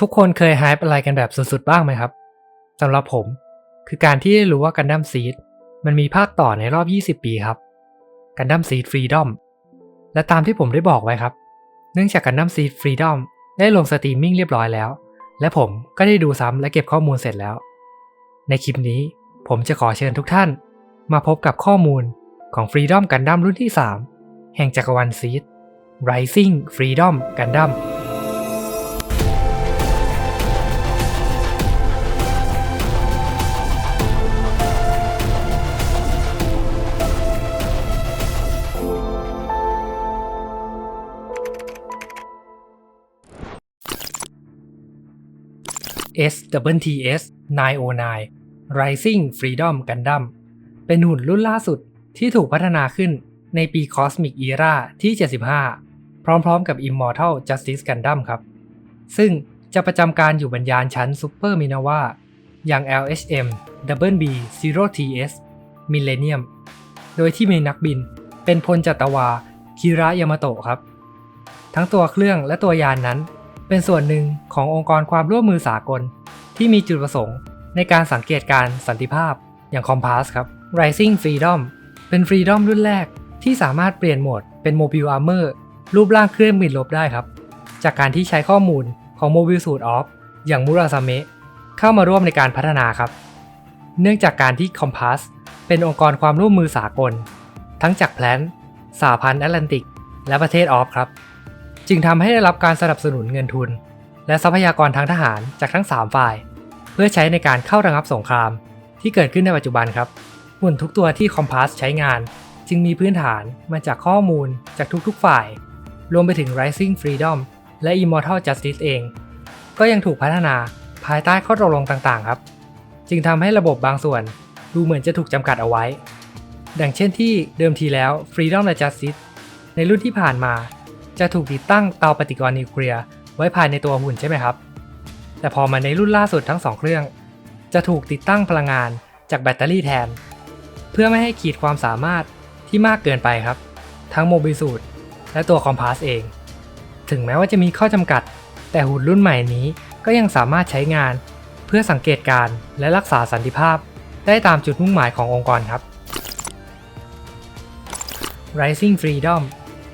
ทุกคนเคยไฮป์อะไรกันแบบสุดๆบ้างไหมครับสำหรับผม คือการที่ได้รู้ว่ากันดั้มซีดมันมีภาคต่อในรอบ 20 ปีครับกันดั้มซีดฟรีดอมและตามที่ผมได้บอกไว้ครับ เนื่องจากกันดั้มซีดฟรีดอมได้ลงสตรีมมิ่งเรียบร้อยแล้ว และผมก็ได้ดูซ้ำและเก็บข้อมูลเสร็จแล้ว ในคลิปนี้ผมจะขอเชิญทุกท่าน มาพบกับข้อมูลของ Freedom Gundam รุ่นที่ 3 แห่งจักรวาลซีด Rising Freedom Gundam SWTS 909 Rising Freedom Gundam เป็นหุ่นรุ่นล่าสุดที่ถูกพัฒนาขึ้นในปี Cosmic Era ที่ 75 พร้อมๆกับ Immortal Justice Gundam ครับ ซึ่งจะประจำการอยู่บนยานชั้น Super Minawa อย่าง LHM WB 0TS Millennium โดยที่มีนักบินเป็นพลจัตวาคิระยามาโตะครับ ทั้งตัวเครื่องและตัวยานนั้น เป็นส่วนหนึ่งขององค์กรความร่วมมือสากล ที่มีจุดประสงค์ ในการสังเกตการสันติภาพอย่าง Compass ครับ Rising Freedom เป็น Freedom รุ่นแรกที่สามารถเปลี่ยนโหมดเป็น Mobile Armor รูปร่างเครื่องบินลบได้ครับ จากการที่ใช้ข้อมูลของ Mobile Suit Off อย่างมุราซาเมะเข้ามาร่วมในการพัฒนาครับ เนื่องจากการที่ Compass เป็นองค์กรความร่วมมือสากล ทั้งจากแพลนสหพันธ์แอตแลนติก และประเทศออฟครับ จึงทำให้ได้รับการสนับสนุนเงินทุน และทรัพยากรทางทหารจากทั้ง 3 ฝ่าย เพื่อใช้ในการเข้าระงับสงคราม ที่เกิดขึ้นในปัจจุบันครับหุ่นทุกตัวที่คอมพาสใช้งาน จึงมีพื้นฐานมาจากข้อมูลจากทุกๆฝ่าย รวมไปถึง Rising Freedom และ Immortal Justice เอง ก็ยังถูกพัฒนาภายใต้ข้อตกลงต่างๆ ครับ จึงทำให้ระบบบางส่วนดูเหมือนจะถูกจำกัดเอาไว้ ดังเช่นที่เดิมทีแล้ว Freedom และ Justice ในรุ่นที่ผ่านมา จะถูกติดตั้งเตาปฏิกรณ์นิวเคลียร์ไว้ภายในตัวหุ่นใช่ไหมครับ แต่พอมาในรุ่นล่าสุดทั้งสองเครื่อง จะถูกติดตั้งพลังงานจากแบตเตอรี่แทน เพื่อไม่ให้ขีดความสามารถที่มากเกินไปครับ ทั้งโมบิสูตรและตัวคอมพาสเอง ถึงแม้ว่าจะมีข้อจำกัด แต่หุ่นรุ่นใหม่นี้ก็ยังสามารถใช้งาน เพื่อสังเกตการณ์และรักษาสันติภาพ ได้ตามจุดมุ่งหมายขององค์กรครับ Rising Freedom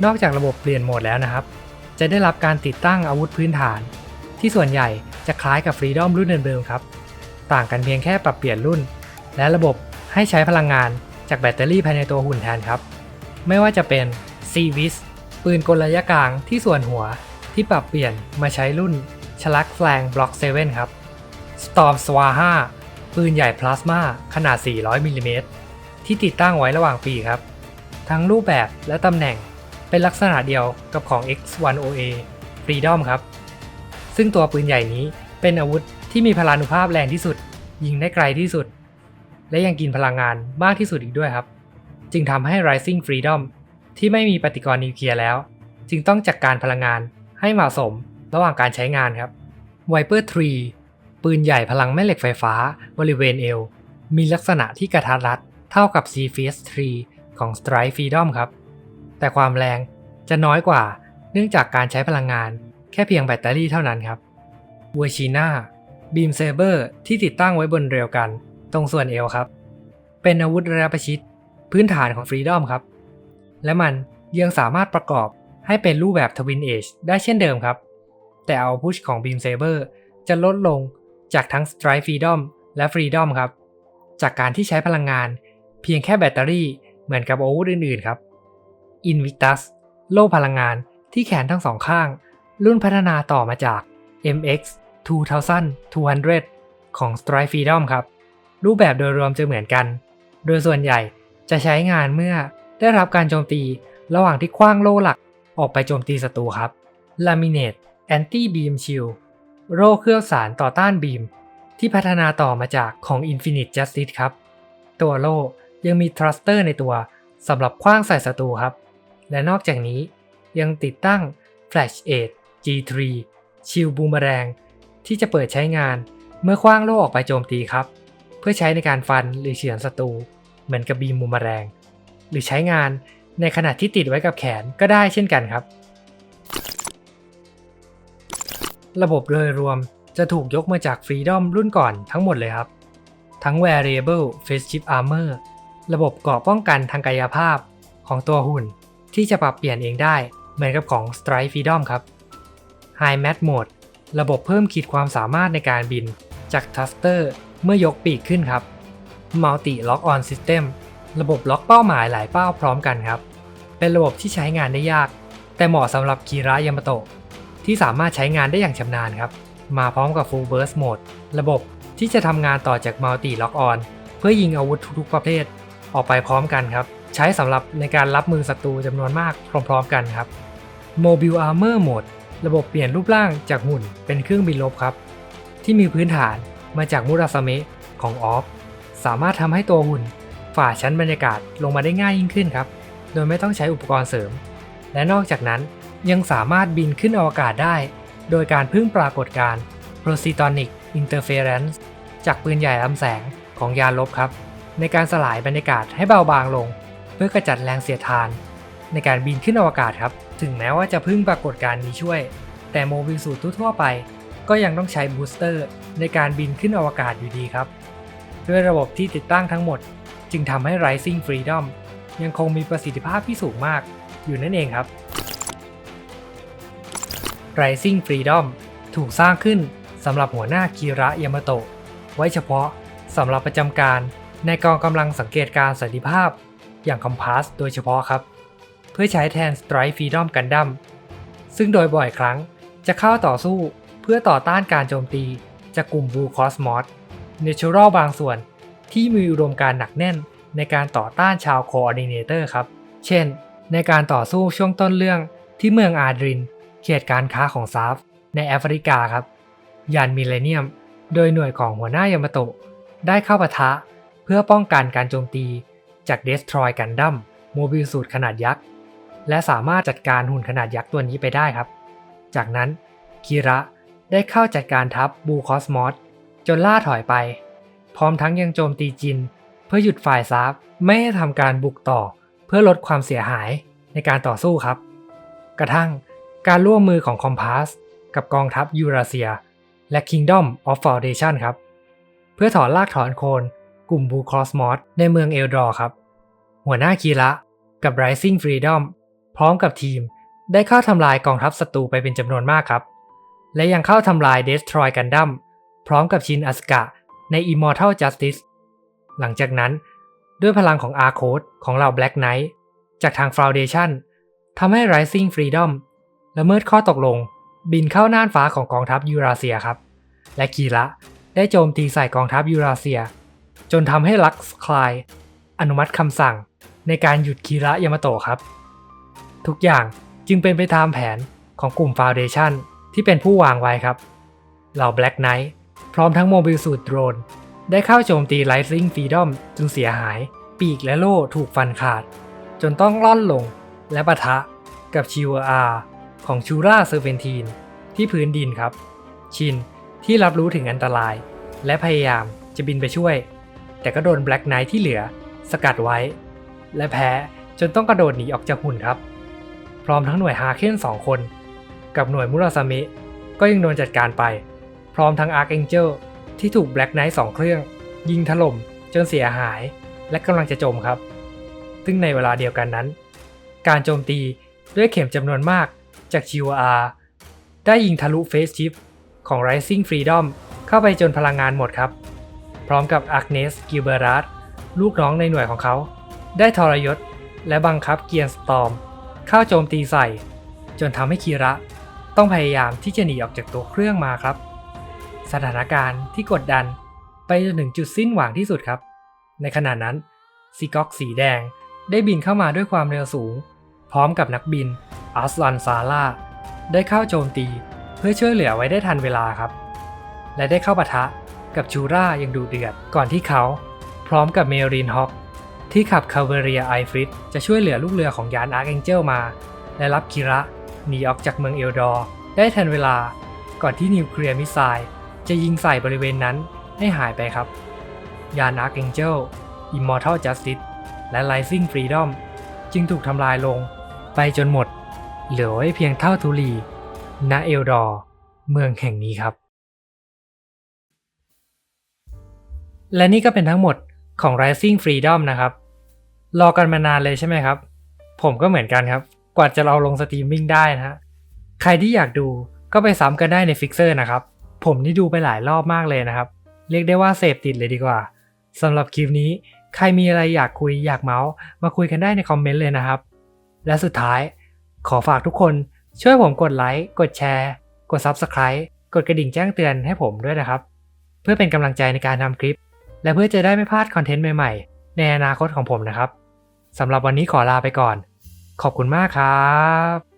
นอกจากระบบเปลี่ยนโหมดแล้วนะครับ จะได้รับการติดตั้งอาวุธพื้นฐาน ที่ส่วนใหญ่จะคล้ายกับ Freedom รุ่นเดิมๆครับ ต่างกันเพียงแค่ปรับเปลี่ยนรุ่น และระบบให้ใช้พลังงานจากแบตเตอรี่ภายในตัวหุ่นแทนครับ ไม่ว่าจะเป็น c v i s ปืนกลระยะกลางที่ส่วนหัวที่ปรับเปลี่ยนมาใช้รุ่นชลักแฟลงบล็อก7ครับ Storm Swaha ปืนใหญ่พลาสมาขนาด 400มิลลิเมตรที่ติดตั้งไว้ระหว่างปีครับ ทั้งรูปแบบและตำแหน่ง เป็นลักษณะเดียวกับของ X1OA Freedom ครับ ซึ่งตัวปืนใหญ่นี้เป็นอาวุธที่มีพลานุภาพแรงที่สุด ยิงได้ไกลที่สุด และยังกินพลังงานมากที่สุดอีกด้วยครับ จึงทำให้ Rising Freedom ที่ไม่มีปฏิกรณ์นิวเคลียร์แล้ว จึงต้องจัดกการพลังงานให้เหมาะสมระหว่างการใช้งานครับ Viper 3 ปืนใหญ่พลังแม่เหล็กไฟฟ้าบริเวณเอว มีลักษณะที่กระทัดรัดเท่ากับ c f s 3ของ Strike Freedom ครับ แต่ความแรงจะน้อยกว่าเนื่องจากการใช้พลังงานแค่เพียงแบตเตอรี่เท่านั้นครับเวอร์ชีน่าบีมเซเบอร์ที่ติดตั้งไว้บนเรวกัน ตรงส่วนเอวครับ เป็นอาวุธระยะประชิดพื้นฐานของ Freedom ครับ และมันยังสามารถประกอบให้เป็นรูปแบบ Twin Edge ได้เช่นเดิมครับ แต่เอาพุชของ Beam Saber จะลดลงจากทั้ง Strike Freedom และ Freedom ครับ จากการที่ใช้พลังงานเพียงแค่แบตเตอรี่เหมือนกับอาวุธอื่นๆครับ Invictus โล่พลังงานที่แขนทั้งสองข้าง รุ่นพัฒนาต่อมาจาก MX 2200 ของ Strike Freedom ครับ รูปแบบโดยรวมจะเหมือนกัน โดยส่วนใหญ่จะใช้งานเมื่อได้รับการโจมตีระหว่างที่คว้างโล่หลักออกไปโจมตีศัตรูครับ Laminate Anti Beam Shield โล่เคลือบสารต่อต้านบีม ที่พัฒนาต่อมาจากของ Infinite Justice ครับ ตัวโล่ยังมีทรัสเตอร์ในตัวสำหรับคว้างใส่ศัตรูครับ และนอกจากนี้ยังติดตั้ง Flash 8 G3 ชิลบูมแรงที่จะเปิดใช้งานเมื่อคว้างโล่ออกไปโจมตีครับ เพื่อใช้ในการฟันหรือเฉือนศัตรูเหมือนกับบีมบูมแรง หรือใช้งานในขณะที่ติดไว้กับแขนก็ได้เช่นกันครับ ระบบโดยรวมจะถูกยกมาจาก Freedom รุ่นก่อนทั้งหมดเลยครับ ทั้ง Variable Face Chip Armor ระบบเกราะป้องกันทางกายภาพของตัวหุ่น ที่จะปรับเปลี่ยนเองได้ เหมือนกับของ Strike Freedom ครับ High Mat Mode ระบบเพิ่มขีดความสามารถในการบินจากทัสเตอร์เมื่อยกปีกขึ้นครับ Multi Lock On System ระบบล็อกเป้าหมายหลายเป้าพร้อมกันครับ เป็นระบบที่ใช้งานได้ยาก แต่เหมาะสำหรับคีระยามาโตะที่สามารถใช้งานได้อย่างชำนาญครับ มาพร้อมกับ Full Burst Mode ระบบที่จะทำงานต่อจาก Multi Lock On เพื่อยิงอาวุธทุกๆประเภทออกไปพร้อมกันครับ ใช้สำหรับในการรับมือศัตรูจำนวนมากพร้อม ๆ กันครับ Mobile Armor Mode ระบบเปลี่ยนรูปร่างจากหุ่นเป็นเครื่องบินรบครับ ที่มีพื้นฐานมาจากมุราสเมะของออฟสามารถทำให้ตัวหุ่นฝ่าชั้นบรรยากาศลงมาได้ง่ายยิ่งขึ้นครับ โดยไม่ต้องใช้อุปกรณ์เสริม และนอกจากนั้นยังสามารถบินขึ้นอวกาศได้ โดยการพึ่งปรากฏการณ์ Prositonic Interference จากปืนใหญ่ลำแสงของยานลบครับ ในการสลายบรรยากาศให้เบาบางลง เพื่อกระจัดแรงเสียดทาน ในการบินขึ้นอวกาศครับ ถึงแม้ว่าจะพึ่งปรากฏการณ์นี้ช่วย แต่โมบิลสูตรทั่วไป ก็ยังต้องใช้บูสเตอร์ในการบินขึ้นอวกาศอยู่ดีครับ ด้วยระบบที่ติดตั้งทั้งหมด จึงทำให้ Rising Freedom ยังคงมีประสิทธิภาพที่สูงมากอยู่นั่นเองครับ Rising Freedom ถูกสร้างขึ้นสำหรับหัวหน้าคีระยามาโตะไว้เฉพาะสำหรับประจำการในกองกำลังสังเกตการสันติภาพ อย่างคอมพาสโดยเฉพาะครับ เพื่อใช้แทน Strike Freedom Gundam ซึ่งโดยบ่อยครั้งจะเข้าต่อสู้เพื่อต่อต้านการโจมตีจากกลุ่ม Blue Cosmos Natural บางส่วนที่มีอุดมการณ์หนักแน่นในการต่อต้านชาว Coordinator ครับ เช่น ในการต่อสู้ช่วงต้นเรื่องที่เมืองอาดริน เขตการค้าของซาฟในแอฟริกาครับยานมิเลเนียม โดยหน่วยของหัวหน้ายามาโตะได้เข้าปะทะเพื่อป้องกันการโจมตี จาก Destroy Gundam โมบิลสูตรขนาดยักษ์ และสามารถจัดการหุ่นขนาดยักษ์ตัวนี้ไปได้ครับ จากนั้นคีระได้เข้าจัดการทัพบูคอสมอสจนล่าถอยไป พร้อมทั้งยังโจมตีจิน เพื่อหยุดฝ่ายซาฟไม่ให้ทำการบุกต่อเพื่อลดความเสียหายในการต่อสู้ครับ กระทั่งการร่วมมือของคอมพาสกับกองทัพยูราเซีย และ Kingdom of Foundation ครับ เพื่อถอนลากถอนโคน กลุ่มบูคอสมอสในเมืองเอลดอร์ครับ หัวหน้าคีระกับ Rising Freedom พร้อมกับทีมได้เข้าทำลายกองทัพศัตรูไปเป็นจำนวนมากครับ และยังเข้าทำลาย Destroy Gundam พร้อมกับชินอสกะใน Immortal Justice หลังจากนั้น ด้วยพลังของ a r c o d e ของเรา Black Knight จากทาง Foundation ทำให้ Rising Freedom ละเมิดข้อตกลง บินเข้าน่านฟ้าของกองทัพยูราเซียครับ และคีระได้โจมตีใส่กองทัพยูราเซีย จนทำให้ลักซ์คลายอนุมัติคำสั่งในการหยุดคีระยามาโตะครับ ทุกอย่างจึงเป็นไปตามแผนของกลุ่ม Foundation ที่เป็นผู้วางไว้ครับ เหล่า Black Knight พร้อมทั้งโมบิลสูตรโดรน ได้เข้าโจมตี Rising Freedom จนเสียหาย ปีกและโล่ถูกฟันขาด จนต้องล่อนลงและปะทะกับชิวอาของชูราเซอร์เวนทีนที่พื้นดินครับ ชินที่รับรู้ถึงอันตราย และพยายามจะบินไปช่วย แต่ก็โดนแบล็กไนท์ที่เหลือสกัดไว้ และแพ้จนต้องกระโดดหนีออกจากหุ่นครับ พร้อมทั้งหน่วยฮาเคนสองคน กับหน่วยมุราซามิก็ยังโดนจัดการไป พร้อมทั้งอาร์คเองเจลที่ถูกแบล็กไนท์สองเครื่อง ยิงถล่มจนเสียหายและกำลังจะจมครับ ซึ่งในเวลาเดียวกันนั้น การโจมตีด้วยเข็มจำนวนมากจากชิวอาได้ยิงทะลุเฟสชิปของ Rising Freedom เข้าไปจนพลังงานหมดครับ พร้อมกับอักเนสกิเบรัสลูกน้องในหน่วยของเขา ได้ทรยศ และบังคับเกียร์สตอม เข้าโจมตีใส่ จนทำให้คีระ ต้องพยายามที่จะหนีออกจากตัวเครื่องมาครับ สถานการณ์ที่กดดันไปจนถึงจุดสิ้นหวังที่สุดครับ ในขณะนั้นซีก็อกสีแดงได้บินเข้ามาด้วยความเร็วสูง พร้อมกับนักบินอัสลันซาร่าได้เข้าโจมตี เพื่อช่วยเหลือไว้ได้ทันเวลาครับ และได้เข้าปะทะ กับชูราย่างดูเดือด ก่อนที่เขา พร้อมกับเมรินฮอคที่ขับคาเวเรียไอฟริดจะช่วยเหลือลูกเรือของยานอาร์คเองเจลมา และรับคิระหนีออกจากเมืองเอลดอร์ได้ทันเวลา ก่อนที่นิวเคลียร์มิสไซล์จะยิงใส่บริเวณนั้นให้หายไปครับ ยานอาร์คเองเจล Immortal Justice และ Rising Freedom จึงถูกทำลายลงไปจนหมด เหลือไว้เพียงเท่าทุลีณเอลดอร์เมืองแห่งนี้ครับ และนี่ก็เป็นทั้งหมดของ Rising Freedom นะครับ รอกันมานานเลยใช่ไหมครับ ผมก็เหมือนกันครับ กว่าจะเราลงสตรีมมิ่งได้นะฮะ ใครที่อยากดูก็ไปซ้ำกันได้ในฟิกเซอร์นะครับ ผมนี่ดูไปหลายรอบมากเลยนะครับ เรียกได้ว่าเสพติดเลยดีกว่าสำหรับคลิปนี้ใครมีอะไรอยากคุยอยากเมาส์มาคุยกันได้ในคอมเมนต์เลยนะครับ และสุดท้ายขอฝากทุกคนช่วยผมกดไลค์ กดแชร์ กด Subscribe กดกระดิ่งแจ้งเตือนให้ผมด้วยนะครับ เพื่อเป็นกำลังใจในการทำคลิป และเพื่อจะได้ไม่พลาดคอนเทนต์ใหม่ๆ ในอนาคตของผมนะครับสำหรับวันนี้ขอลาไปก่อน ขอบคุณมากครับ